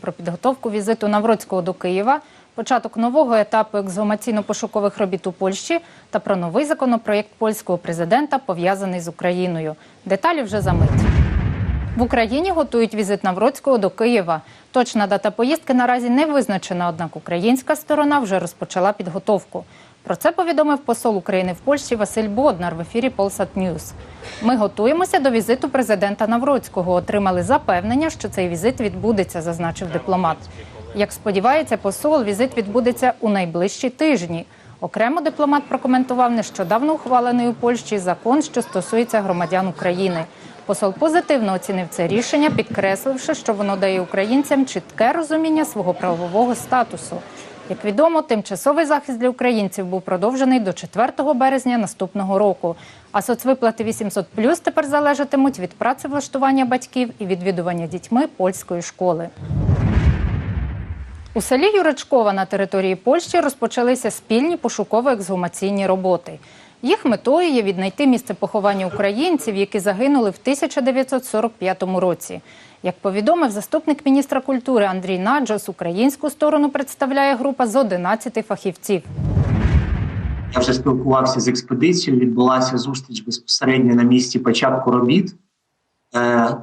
Про підготовку візиту Навроцького до Києва, початок нового етапу ексгумаційно-пошукових робіт у Польщі та про новий законопроєкт польського президента, пов'язаний з Україною. Деталі вже за мить. В Україні готують візит Навроцького до Києва. Точна дата поїздки наразі не визначена, однак українська сторона вже розпочала підготовку. Про це повідомив посол України в Польщі Василь Боднар в ефірі Polsat News. Ми готуємося до візиту президента Навроцького. Отримали запевнення, що цей візит відбудеться, зазначив дипломат. Як сподівається посол, візит відбудеться у найближчі тижні. Окремо дипломат прокоментував нещодавно ухвалений у Польщі закон, що стосується громадян України. Посол позитивно оцінив це рішення, підкресливши, що воно дає українцям чітке розуміння свого правового статусу. Як відомо, тимчасовий захист для українців був продовжений до 4 березня наступного року. А соцвиплати 800+, тепер залежатимуть від працевлаштування батьків і відвідування дітьми польської школи. У селі Юречкова на території Польщі розпочалися спільні пошуково-ексгумаційні роботи. Їх метою є віднайти місце поховання українців, які загинули в 1945 році. Як повідомив заступник міністра культури Андрій Наджос, українську сторону представляє група з 11 фахівців. Я вже спілкувався з експедицією. Відбулася зустріч безпосередньо на місці початку робіт. Е,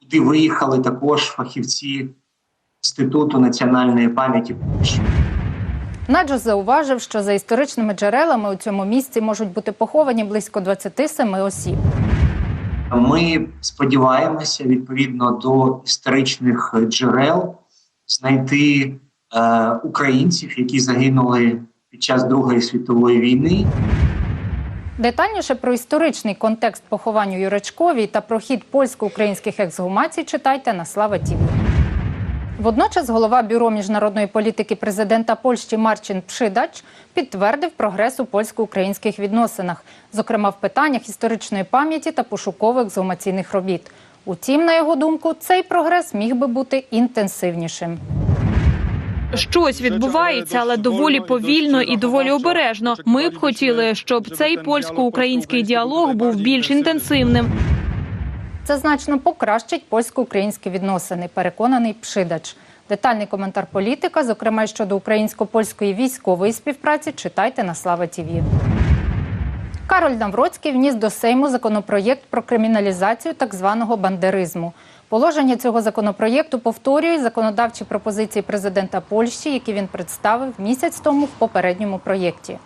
Туди виїхали також фахівці Інституту національної пам'яті. Наджос зауважив, що за історичними джерелами у цьому місці можуть бути поховані близько 27 осіб. Ми сподіваємося, відповідно до історичних джерел, знайти е, українців, які загинули під час Другої світової війни. Детальніше про історичний контекст поховань у Юречковій та про хід польсько-українських ексгумацій читайте на Слава ТІВІ. Водночас голова бюро міжнародної політики президента Польщі Марчин Пшидач підтвердив прогрес у польсько-українських відносинах, зокрема в питаннях історичної пам'яті та пошуково-ексгумаційних робіт. Утім, на його думку, цей прогрес міг би бути інтенсивнішим. Щось відбувається, але доволі повільно і доволі обережно. Ми б хотіли, щоб цей польсько-український діалог був більш інтенсивним. Це значно покращить польсько-українські відносини, переконаний Пшидач. Детальний коментар політика, зокрема щодо українсько-польської військової співпраці, читайте на Слава ТІВІ. Кароль Навроцький вніс до Сейму законопроєкт про криміналізацію так званого бандеризму. Положення цього законопроєкту повторює законодавчі пропозиції президента Польщі, які він представив місяць тому в попередньому проєкті.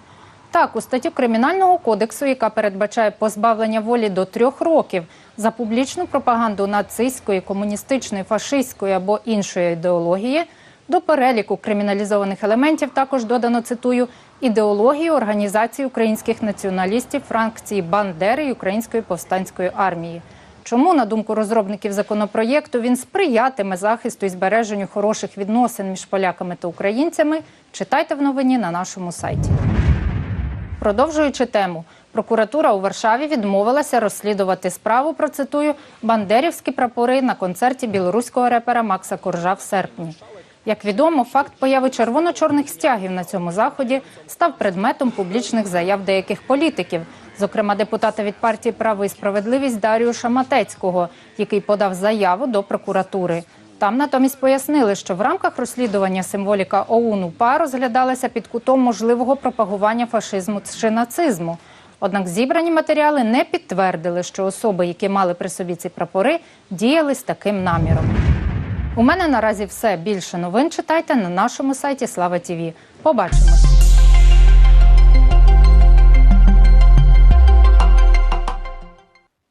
Так, у статтю Кримінального кодексу, яка передбачає позбавлення волі до трьох років за публічну пропаганду нацистської, комуністичної, фашистської або іншої ідеології, до переліку криміналізованих елементів також додано цитую ідеологію організації українських націоналістів фракції Бандери і Української повстанської армії. Чому, на думку розробників законопроєкту, він сприятиме захисту і збереженню хороших відносин між поляками та українцями? Читайте в новині на нашому сайті. Продовжуючи тему, прокуратура у Варшаві відмовилася розслідувати справу про цитую бандерівські прапори на концерті білоруського репера Макса Коржа в серпні. Як відомо, факт появи червоно-чорних стягів на цьому заході став предметом публічних заяв деяких політиків, зокрема депутата від партії Право і справедливість Даріуша Матецького, який подав заяву до прокуратури. Там натомість пояснили, що в рамках розслідування символіка ОУН УПА розглядалася під кутом можливого пропагування фашизму чи нацизму. Однак зібрані матеріали не підтвердили, що особи, які мали при собі ці прапори, діяли з таким наміром. У мене наразі все більше новин читайте на нашому сайті Слава ТІВІ. Побачимось.